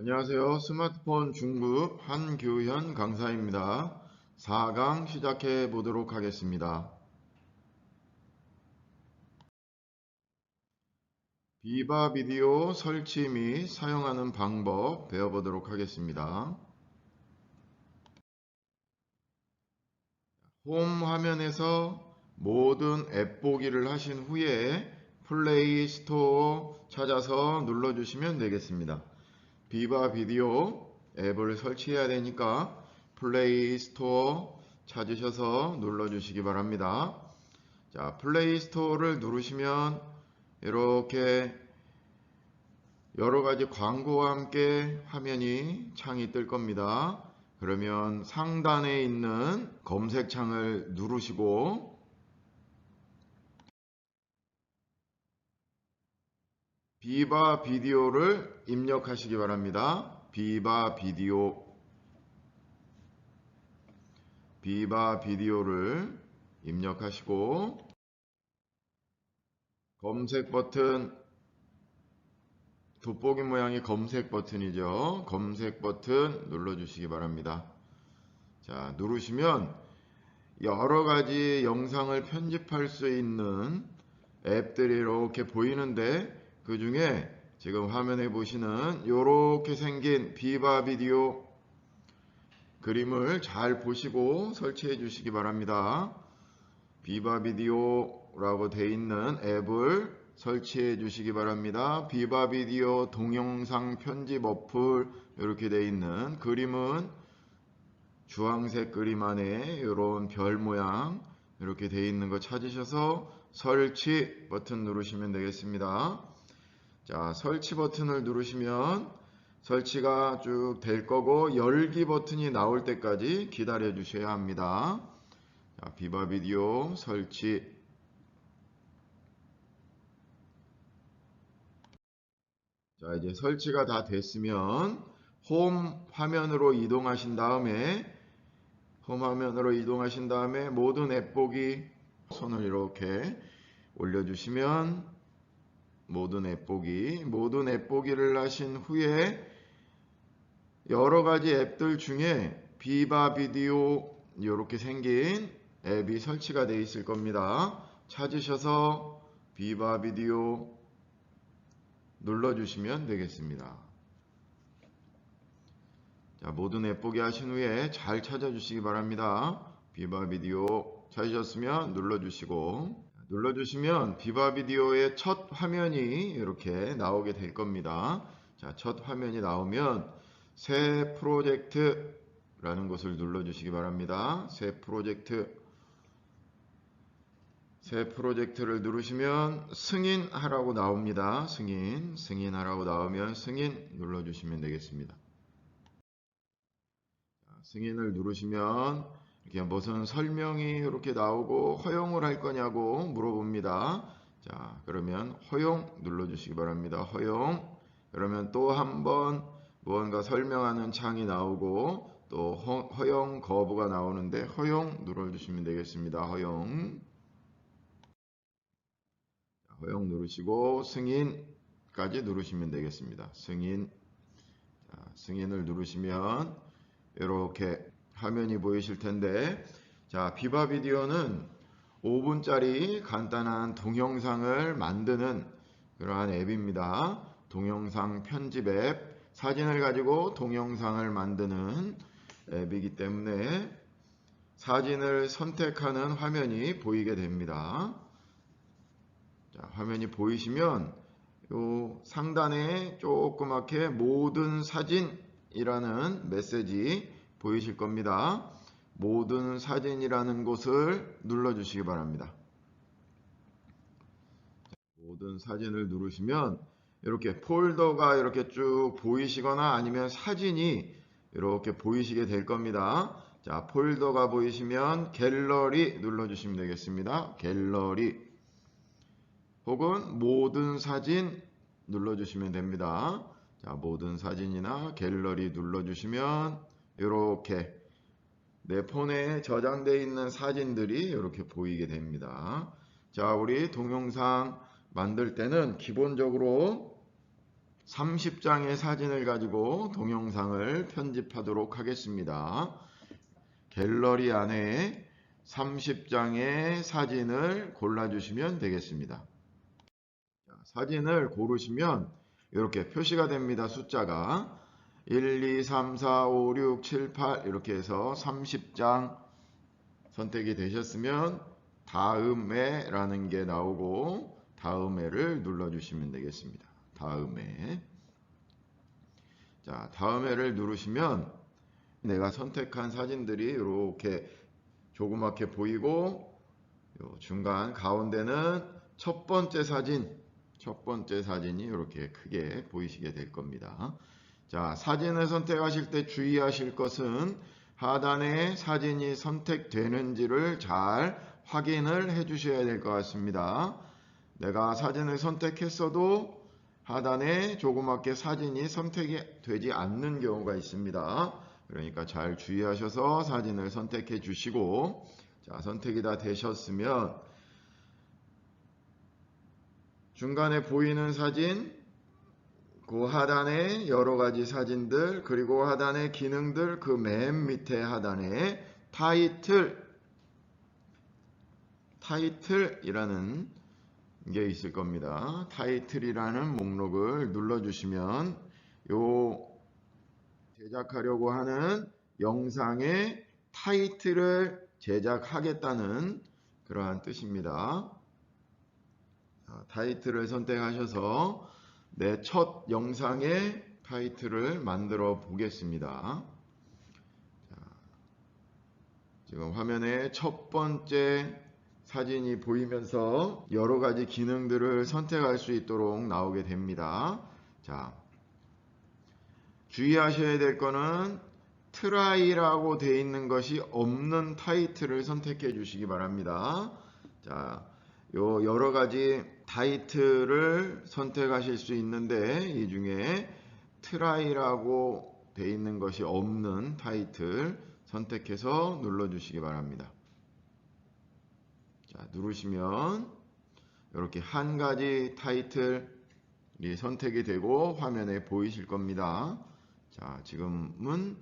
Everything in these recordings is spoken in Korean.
안녕하세요. 스마트폰 중급 한규현 강사입니다. 4강 시작해 보도록 하겠습니다. 비바 비디오 설치 및 사용하는 방법 배워보도록 하겠습니다. 홈 화면에서 모든 앱 보기를 하신 후에 플레이 스토어 찾아서 눌러주시면 되겠습니다. 비바 비디오 앱을 설치해야 되니까 플레이 스토어 찾으셔서 눌러주시기 바랍니다. 자, 플레이 스토어를 누르시면 이렇게 여러 가지 광고와 함께 화면이 창이 뜰 겁니다. 그러면 상단에 있는 검색창을 누르시고 비바 비디오를 입력하시기 바랍니다. 비바 비디오 비바 비디오를 입력하시고 검색 버튼 돋보기 모양의 검색 버튼이죠. 검색 버튼 눌러주시기 바랍니다. 자, 누르시면 여러 가지 영상을 편집할 수 있는 앱들이 이렇게 보이는데 그 중에 지금 화면에 보시는 이렇게 생긴 비바 비디오 그림을 잘 보시고 설치해 주시기 바랍니다. 비바 비디오라고 되어 있는 앱을 설치해 주시기 바랍니다. 비바 비디오 동영상 편집 어플 이렇게 되어 있는 그림은 주황색 그림 안에 이런 별 모양 이렇게 되어 있는 거 찾으셔서 설치 버튼 누르시면 되겠습니다. 자, 설치 버튼을 누르시면 설치가 쭉 될 거고 열기 버튼이 나올 때까지 기다려 주셔야 합니다. 자, 비바 비디오 설치 자, 이제 설치가 다 됐으면 홈 화면으로 이동하신 다음에 홈 화면으로 이동하신 다음에 모든 앱 보기 손을 이렇게 올려주시면 모든 앱 보기 모든 앱 보기를 하신 후에 여러 가지 앱들 중에 비바 비디오 이렇게 생긴 앱이 설치가 되어 있을 겁니다. 찾으셔서 비바 비디오 눌러주시면 되겠습니다. 자, 모든 앱 보기 하신 후에 잘 찾아주시기 바랍니다. 비바 비디오 찾으셨으면 눌러주시고 눌러주시면 비바 비디오의 첫 화면이 이렇게 나오게 될 겁니다. 자, 첫 화면이 나오면 새 프로젝트라는 것을 눌러주시기 바랍니다. 새 프로젝트 새 프로젝트를 누르시면 승인하라고 나옵니다. 승인, 승인하라고 나오면 승인 눌러주시면 되겠습니다. 승인을 누르시면 이렇게 무슨 설명이 이렇게 나오고 허용을 할 거냐고 물어봅니다. 자, 그러면 허용 눌러주시기 바랍니다. 허용. 그러면 또 한 번 무언가 설명하는 창이 나오고 또 허 용 거부가 나오는데 허용 눌러주시면 되겠습니다. 허용. 허용 누르시고 승인까지 누르시면 되겠습니다. 승인. 자, 승인을 누르시면 이렇게 화면이 보이실 텐데 자 비바 비디오는 5분짜리 간단한 동영상을 만드는 그러한 앱입니다. 동영상 편집 앱 사진을 가지고 동영상을 만드는 앱이기 때문에 사진을 선택하는 화면이 보이게 됩니다. 자, 화면이 보이시면 요 상단에 조그맣게 모든 사진이라는 메시지 보이실 겁니다. 모든 사진이라는 곳을 눌러주시기 바랍니다. 모든 사진을 누르시면 이렇게 폴더가 이렇게 쭉 보이시거나 아니면 사진이 이렇게 보이시게 될 겁니다. 자, 폴더가 보이시면 갤러리 눌러주시면 되겠습니다. 갤러리 혹은 모든 사진 눌러주시면 됩니다. 자, 모든 사진이나 갤러리 눌러주시면 이렇게 내 폰에 저장되어 있는 사진들이 이렇게 보이게 됩니다. 자, 우리 동영상 만들 때는 기본적으로 30장의 사진을 가지고 동영상을 편집하도록 하겠습니다. 갤러리 안에 30장의 사진을 골라주시면 되겠습니다. 사진을 고르시면 이렇게 표시가 됩니다. 숫자가 1, 2, 3, 4, 5, 6, 7, 8 이렇게 해서 30장 선택이 되셨으면 다음에 라는 게 나오고 다음에를 눌러주시면 되겠습니다. 다음에 자 다음에를 누르시면 내가 선택한 사진들이 이렇게 조그맣게 보이고 중간 가운데는 첫 번째 사진 첫 번째 사진이 이렇게 크게 보이시게 될 겁니다. 자 사진을 선택하실 때 주의하실 것은 하단에 사진이 선택되는지를 잘 확인을 해 주셔야 될 것 같습니다. 내가 사진을 선택했어도 하단에 조그맣게 사진이 선택이 되지 않는 경우가 있습니다. 그러니까 잘 주의하셔서 사진을 선택해 주시고 자 선택이 다 되셨으면 중간에 보이는 사진 그 하단에 여러 가지 사진들 그리고 하단의 기능들 그 맨 밑에 하단에 타이틀 타이틀이라는 게 있을 겁니다. 타이틀이라는 목록을 눌러주시면 요 제작하려고 하는 영상의 타이틀을 제작하겠다는 그러한 뜻입니다. 타이틀을 선택하셔서 내첫 영상의 타이틀을 만들어 보겠습니다. 지금 화면에 첫 번째 사진이 보이면서 여러 가지 기능들을 선택할 수 있도록 나오게 됩니다. 자, 주의하셔야 될 거는 트라이라고 되어 있는 것이 없는 타이틀을 선택해 주시기 바랍니다. 자, 요 여러 가지 타이틀을 선택하실 수 있는데 이 중에 트라이라고 되어 있는 것이 없는 타이틀 선택해서 눌러 주시기 바랍니다. 자, 누르시면 이렇게 한 가지 타이틀이 선택이 되고 화면에 보이실 겁니다. 자, 지금은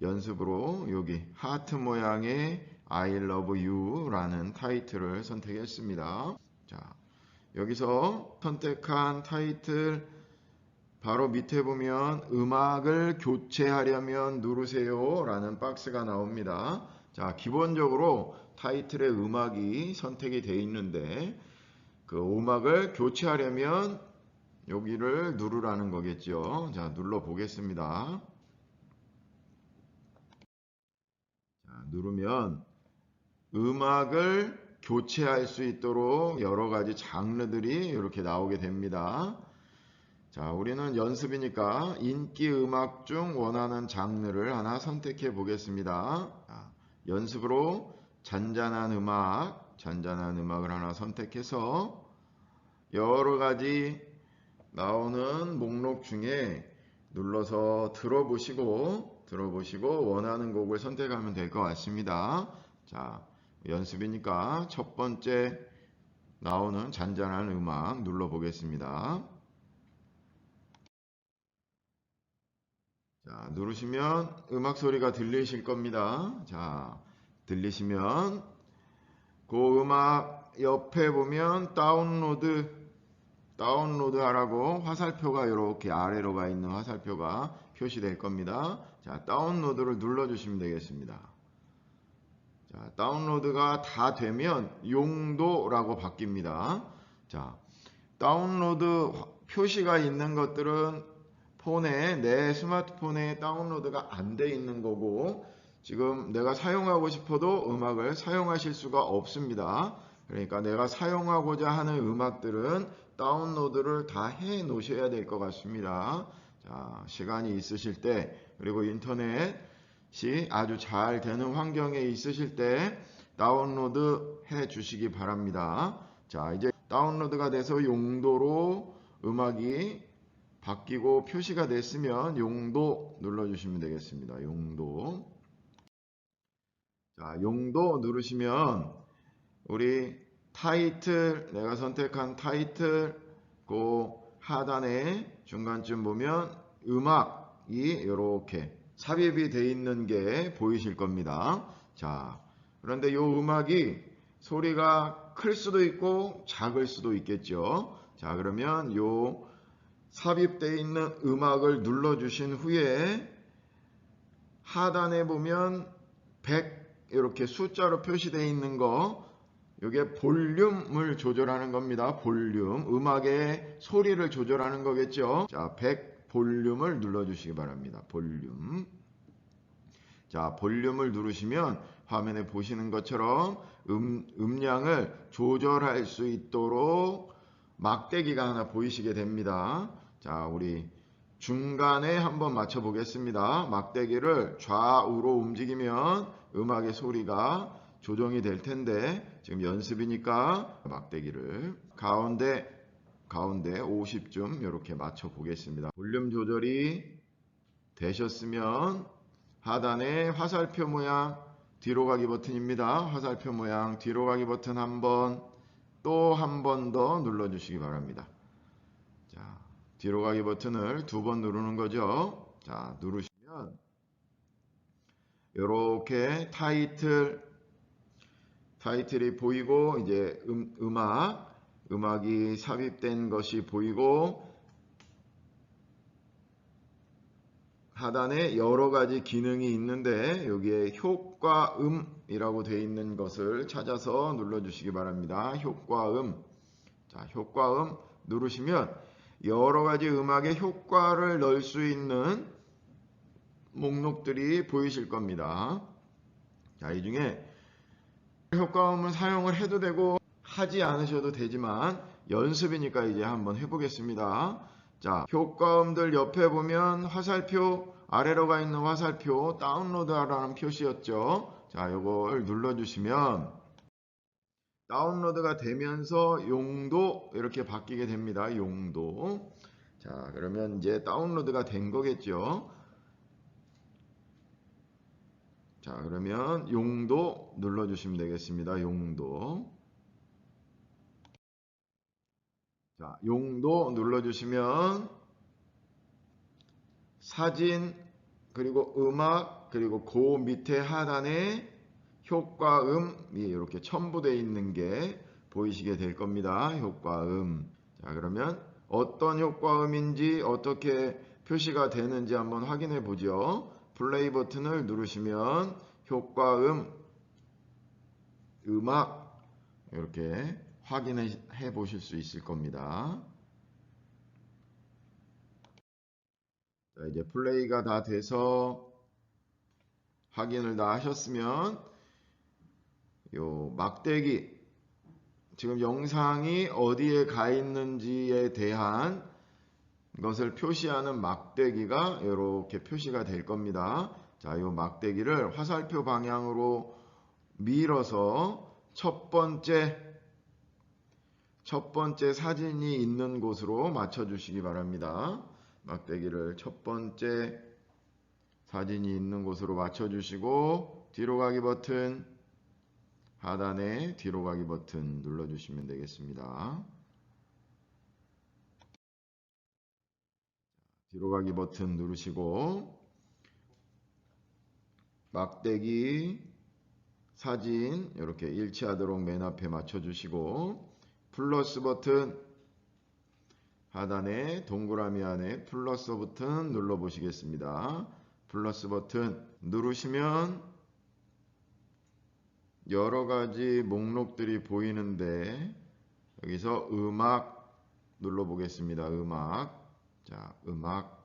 연습으로 여기 하트 모양의 I love you 라는 타이틀을 선택했습니다. 자, 여기서 선택한 타이틀 바로 밑에 보면 음악을 교체하려면 누르세요 라는 박스가 나옵니다. 자, 기본적으로 타이틀의 음악이 선택이 되어 있는데 그 음악을 교체하려면 여기를 누르라는 거겠죠. 자, 눌러 보겠습니다. 자, 누르면 음악을 교체할 수 있도록 여러 가지 장르들이 이렇게 나오게 됩니다. 자, 우리는 연습이니까 인기 음악 중 원하는 장르를 하나 선택해 보겠습니다. 자, 연습으로 잔잔한 음악, 잔잔한 음악을 하나 선택해서 여러 가지 나오는 목록 중에 눌러서 들어보시고 들어보시고 원하는 곡을 선택하면 될 것 같습니다. 자, 연습이니까 첫 번째 나오는 잔잔한 음악 눌러 보겠습니다. 자, 누르시면 음악 소리가 들리실 겁니다. 자, 들리시면 그 음악 옆에 보면 다운로드 다운로드 하라고 화살표가 이렇게 아래로 가 있는 화살표가 표시될 겁니다. 자, 다운로드를 눌러 주시면 되겠습니다. 자, 다운로드가 다 되면 용도라고 바뀝니다. 자, 다운로드 표시가 있는 것들은 폰에 내 스마트폰에 다운로드가 안 돼 있는 거고 지금 내가 사용하고 싶어도 음악을 사용하실 수가 없습니다. 그러니까 내가 사용하고자 하는 음악들은 다운로드를 다 해 놓으셔야 될 것 같습니다. 자, 시간이 있으실 때 그리고 인터넷 시 아주 잘 되는 환경에 있으실 때 다운로드 해 주시기 바랍니다. 자, 이제 다운로드가 돼서 용도로 음악이 바뀌고 표시가 됐으면 용도 눌러주시면 되겠습니다. 용도. 자, 용도 누르시면 우리 타이틀, 내가 선택한 타이틀, 그 하단에 중간쯤 보면 음악이 이렇게 삽입이 되어 있는 게 보이실 겁니다. 자, 그런데 이 음악이 소리가 클 수도 있고 작을 수도 있겠죠. 자, 그러면 요 삽입되어 있는 음악을 눌러주신 후에 하단에 보면 100 이렇게 숫자로 표시되어 있는 거 이게 볼륨을 조절하는 겁니다. 볼륨. 음악의 소리를 조절하는 거겠죠. 자, 100 볼륨을 눌러주시기 바랍니다. 볼륨. 자, 볼륨을 누르시면 화면에 보시는 것처럼 음, 음량을 조절할 수 있도록 막대기가 하나 보이시게 됩니다. 자, 우리 중간에 한번 맞춰 보겠습니다. 막대기를 좌우로 움직이면 음악의 소리가 조정이 될 텐데 지금 연습이니까 막대기를 가운데 가운데 50쯤 이렇게 맞춰 보겠습니다. 볼륨 조절이 되셨으면 하단에 화살표 모양 뒤로 가기 버튼입니다. 화살표 모양 뒤로 가기 버튼 한번 또 한 번 더 눌러 주시기 바랍니다. 자, 뒤로 가기 버튼을 두 번 누르는 거죠. 자, 누르시면 이렇게 타이틀 타이틀이 보이고 이제 음, 음악 음악이 삽입된 것이 보이고 하단에 여러 가지 기능이 있는데 여기에 효과음이라고 되어 있는 것을 찾아서 눌러 주시기 바랍니다. 효과음. 자, 효과음 누르시면 여러 가지 음악의 효과를 넣을 수 있는 목록들이 보이실 겁니다. 자, 이 중에 효과음을 사용을 해도 되고 하지 않으셔도 되지만 연습이니까 이제 한번 해보겠습니다. 자, 효과음들 옆에 보면 화살표 아래로 가 있는 화살표 다운로드하라는 표시였죠. 자, 이걸 눌러주시면 다운로드가 되면서 용도 이렇게 바뀌게 됩니다. 용도. 자, 그러면 이제 다운로드가 된 거겠죠. 자, 그러면 용도 눌러주시면 되겠습니다. 용도. 자, 용도 눌러주시면 사진, 그리고 음악, 그리고 그 밑에 하단에 효과음이 이렇게 첨부되어 있는 게 보이시게 될 겁니다. 효과음. 자, 그러면 어떤 효과음인지 어떻게 표시가 되는지 한번 확인해 보죠. 플레이 버튼을 누르시면 효과음, 음악 이렇게 확인해 보실 수 있을 겁니다. 자, 이제 플레이가 다 돼서 확인을 다 하셨으면 요 막대기 지금 영상이 어디에 가 있는지에 대한 것을 표시하는 막대기가 이렇게 표시가 될 겁니다. 자, 이 막대기를 화살표 방향으로 밀어서 첫 번째 첫 번째 사진이 있는 곳으로 맞춰 주시기 바랍니다. 막대기를 첫 번째 사진이 있는 곳으로 맞춰 주시고 뒤로 가기 버튼 하단에 뒤로 가기 버튼 눌러 주시면 되겠습니다. 뒤로 가기 버튼 누르시고 막대기 사진 이렇게 일치하도록 맨 앞에 맞춰 주시고 플러스 버튼 하단에 동그라미 안에 플러스 버튼 눌러 보시겠습니다. 플러스 버튼 누르시면 여러 가지 목록들이 보이는데 여기서 음악 눌러 보겠습니다. 음악 자, 음악.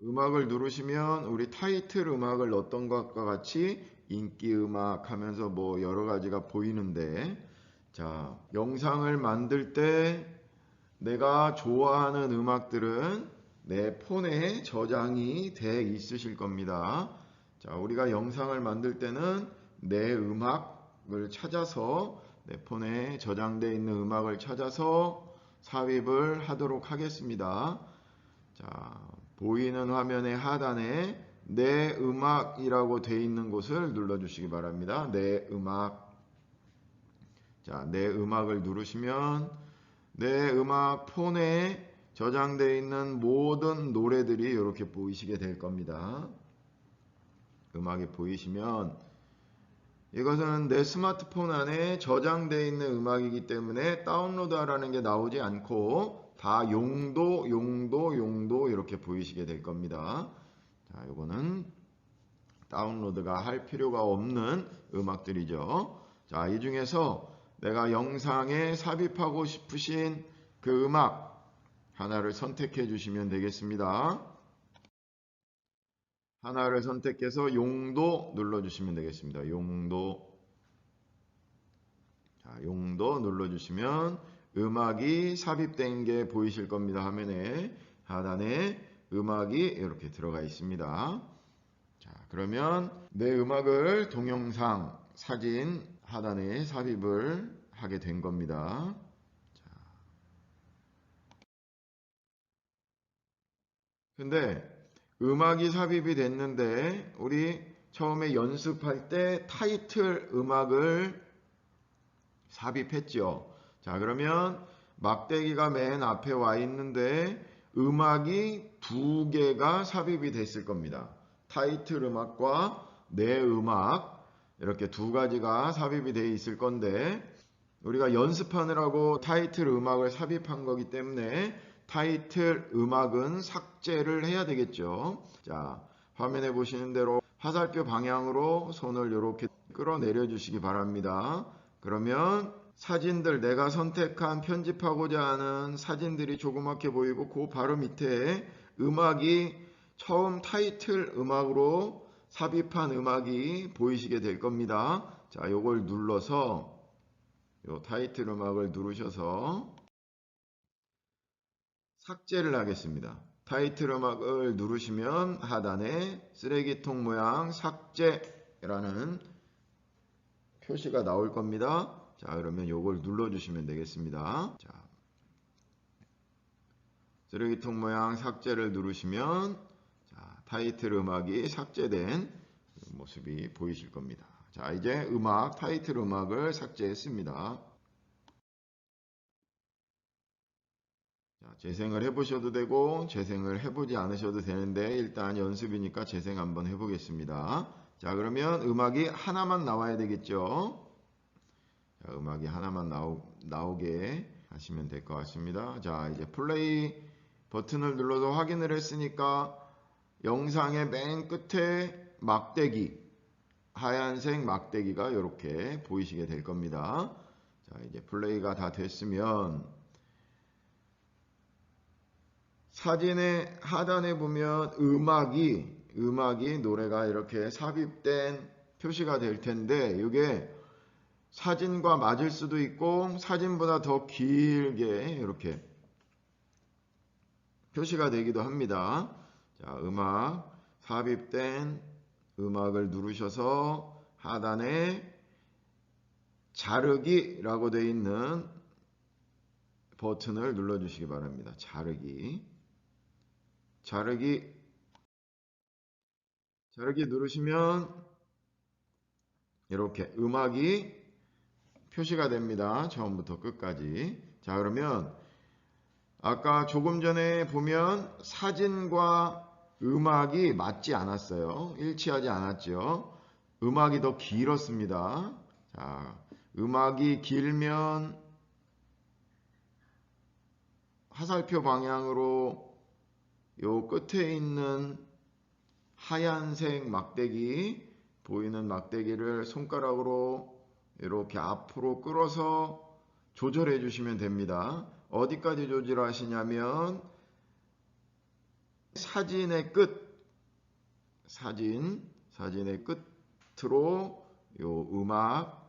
음악을 누르시면 우리 타이틀 음악을 넣었던 것과 같이 인기 음악 하면서 뭐 여러 가지가 보이는데 자, 영상을 만들 때 내가 좋아하는 음악들은 내 폰에 저장이 돼 있으실 겁니다. 자, 우리가 영상을 만들 때는 내 음악을 찾아서 내 폰에 저장되어 있는 음악을 찾아서 삽입을 하도록 하겠습니다. 자, 보이는 화면의 하단에 내 음악이라고 되어 있는 곳을 눌러주시기 바랍니다. 내 음악. 자, 내 음악을 누르시면 내 음악 폰에 저장되어 있는 모든 노래들이 이렇게 보이시게 될 겁니다. 음악이 보이시면 이것은 내 스마트폰 안에 저장되어 있는 음악이기 때문에 다운로드하라는 게 나오지 않고 다 용도, 용도, 용도 이렇게 보이시게 될 겁니다. 자, 요거는 다운로드가 할 필요가 없는 음악들이죠. 자, 이 중에서 내가 영상에 삽입하고 싶으신 그 음악 하나를 선택해 주시면 되겠습니다. 하나를 선택해서 용도 눌러주시면 되겠습니다. 용도. 자, 용도 눌러주시면 음악이 삽입된 게 보이실 겁니다. 화면에 하단에 음악이 이렇게 들어가 있습니다. 자, 그러면 내 음악을 동영상, 사진 하단에 삽입을 하게 된 겁니다. 자. 근데 음악이 삽입이 됐는데 우리 처음에 연습할 때 타이틀 음악을 삽입했죠. 자, 그러면 막대기가 맨 앞에 와 있는데 음악이 두 개가 삽입이 됐을 겁니다. 타이틀 음악과 내 음악 이렇게 두 가지가 삽입이 되어 있을 건데 우리가 연습하느라고 타이틀 음악을 삽입한 거기 때문에 타이틀 음악은 삭제를 해야 되겠죠. 자, 화면에 보시는 대로 화살표 방향으로 손을 이렇게 끌어내려 주시기 바랍니다. 그러면 사진들 내가 선택한 편집하고자 하는 사진들이 조그맣게 보이고 그 바로 밑에 음악이 처음 타이틀 음악으로 삽입한 음악이 보이시게 될 겁니다. 자, 요걸 눌러서 요 타이틀 음악을 누르셔서 삭제를 하겠습니다. 타이틀 음악을 누르시면 하단에 쓰레기통 모양 삭제라는 표시가 나올 겁니다. 자, 그러면 요걸 눌러주시면 되겠습니다. 자, 쓰레기통 모양 삭제를 누르시면 자, 타이틀 음악이 삭제된 모습이 보이실 겁니다. 자, 이제 음악, 타이틀 음악을 삭제했습니다. 자, 재생을 해보셔도 되고 재생을 해보지 않으셔도 되는데 일단 연습이니까 재생 한번 해보겠습니다. 자, 그러면 음악이 하나만 나와야 되겠죠. 자, 음악이 하나만 나오, 나오게 하시면 될 것 같습니다. 자, 이제 플레이 버튼을 눌러서 확인을 했으니까 영상의 맨 끝에 막대기, 하얀색 막대기가 이렇게 보이시게 될 겁니다. 자, 이제 플레이가 다 됐으면 사진의 하단에 보면 음악이 음악이 노래가 이렇게 삽입된 표시가 될 텐데 이게 사진과 맞을 수도 있고 사진보다 더 길게 이렇게 표시가 되기도 합니다. 자, 음악 삽입된 음악을 누르셔서 하단에 자르기라고 되어 있는 버튼을 눌러주시기 바랍니다. 자르기. 자르기. 자르기 누르시면 이렇게 음악이 표시가 됩니다. 처음부터 끝까지. 자, 그러면 아까 조금 전에 보면 사진과 음악이 맞지 않았어요. 일치하지 않았죠. 음악이 더 길었습니다. 자, 음악이 길면 화살표 방향으로 요 끝에 있는 하얀색 막대기 보이는 막대기를 손가락으로 이렇게 앞으로 끌어서 조절해 주시면 됩니다. 어디까지 조절하시냐면 사진의 끝 사진 사진의 끝으로 요 음악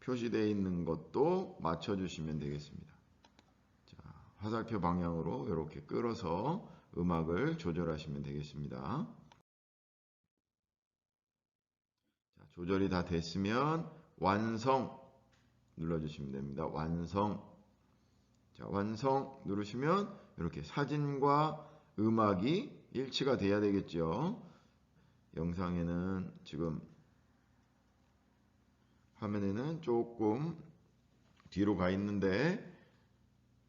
표시되어 있는 것도 맞춰 주시면 되겠습니다. 자, 화살표 방향으로 이렇게 끌어서 음악을 조절하시면 되겠습니다. 자, 조절이 다 됐으면 완성 눌러주시면 됩니다. 완성. 자, 완성 누르시면 이렇게 사진과 음악이 일치가 돼야 되겠죠. 영상에는 지금 화면에는 조금 뒤로 가 있는데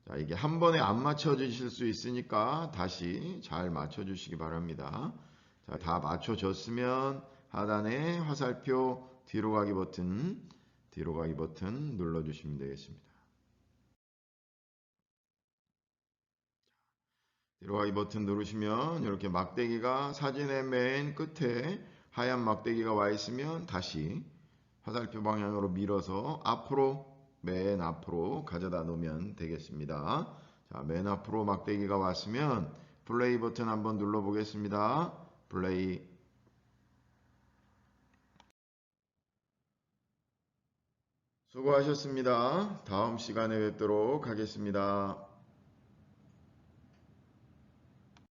자, 이게 한 번에 안 맞춰 주실 수 있으니까 다시 잘 맞춰 주시기 바랍니다. 자, 다 맞춰졌으면 하단에 화살표 뒤로 가기 버튼, 뒤로 가기 버튼 눌러주시면 되겠습니다. 뒤로 가기 버튼 누르시면 이렇게 막대기가 사진의 맨 끝에 하얀 막대기가 와 있으면 다시 화살표 방향으로 밀어서 앞으로 맨 앞으로 가져다 놓으면 되겠습니다. 자, 맨 앞으로 막대기가 왔으면 플레이 버튼 한번 눌러 보겠습니다. 플레이 수고하셨습니다. 다음 시간에 뵙도록 하겠습니다.